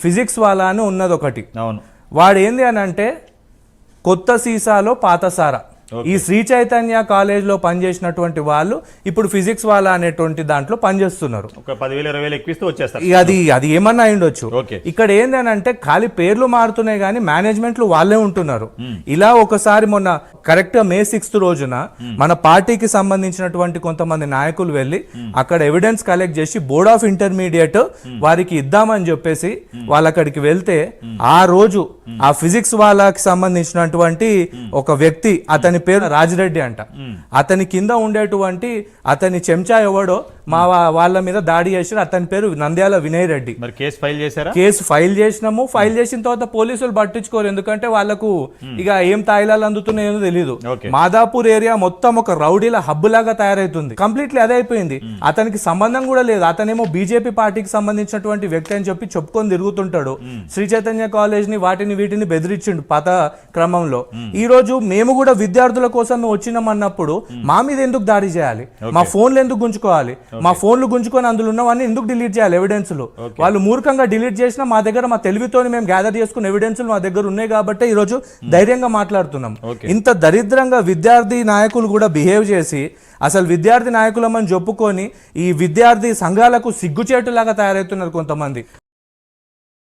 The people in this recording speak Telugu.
ఫిజిక్స్ వాళ్ళ అని ఉన్నది ఒకటి అవును. వాడు ఏంది అని అంటే కొత్త సీసాలో పాత సారా. ఈ శ్రీ చైతన్య కాలేజ్లో పనిచేసినటువంటి వాళ్ళు ఇప్పుడు ఫిజిక్స్ వాళ్ళ అనేటువంటి దాంట్లో పనిచేస్తున్నారు. అది అది ఏమన్నా ఓకే. ఇక్కడ అంటే ఖాళీ పేర్లు మారుతున్నాయి కానీ మేనేజ్మెంట్లు వాళ్ళే ఉంటున్నారు. ఇలా ఒకసారి మొన్న కరెక్ట్ మే సిక్స్త్ రోజున మన పార్టీకి సంబంధించినటువంటి కొంతమంది నాయకులు వెళ్ళి అక్కడ ఎవిడెన్స్ కలెక్ట్ చేసి బోర్డ్ ఆఫ్ ఇంటర్మీడియట్ వారికి ఇద్దామని చెప్పేసి వాళ్ళు అక్కడికి వెళ్తే ఆ రోజు ఆ ఫిజిక్స్ వాళ్ళకి సంబంధించినటువంటి ఒక వ్యక్తి అతని పేరు రాజిరెడ్డి అంట. అతని కింద ఉండేటువంటి అతని చెంచా ఎవడో మా వాళ్ళ మీద దాడి చేసిన అతని పేరు నంద్యాల వినయ్ రెడ్డి. మరి కేసు ఫైల్ చేశారా? కేసు ఫైల్ చేసినాము. ఫైల్ చేసిన తర్వాత పోలీసులు పట్టించుకోరు. ఎందుకంటే వాళ్ళకు ఇక ఏం తాయిలాలు అందుతున్నాయో తెలియదు. మాదాపూర్ ఏరియా మొత్తం ఒక రౌడీల హబ్ లాగా తయారైతుంది. కంప్లీట్లీ అదే అయిపోయింది. అతనికి సంబంధం కూడా లేదు. అతనేమో బీజేపీ పార్టీకి సంబంధించినటువంటి వ్యక్తి అని చెప్పి చెప్పుకొని తిరుగుతుంటాడు. శ్రీ చైతన్య కాలేజ్ని వాటిని వీటిని బెదిరించిండు పాత క్రమంలో. ఈ రోజు మేము కూడా విద్యార్థుల కోసం వచ్చినాం అన్నప్పుడు మా మీద ఎందుకు దాడి చేయాలి? మా ఫోన్లు ఎందుకు గుంజుకోవాలి? మా ఫోన్లు గుంజుకొని అందులో ఉన్నవన్నీ ఎందుకు డిలీట్ చేయాలి? ఎవిడెన్స్లు వాళ్ళు మూర్ఖంగా డిలీట్ చేసినా మా దగ్గర మా తెలివితోని మేము గ్యాదర్ చేసుకున్న ఎవిడెన్స్లు మా దగ్గర ఉన్నాయి కాబట్టి ఈ రోజు ధైర్యంగా మాట్లాడుతున్నాం. ఇంత దరిద్రంగా విద్యార్థి నాయకులు కూడా బిహేవ్ చేసి అసలు విద్యార్థి నాయకులమని చెప్పుకొని ఈ విద్యార్థి సంఘాలకు సిగ్గుచేటులాగా తయారవుతున్నారు కొంతమంది.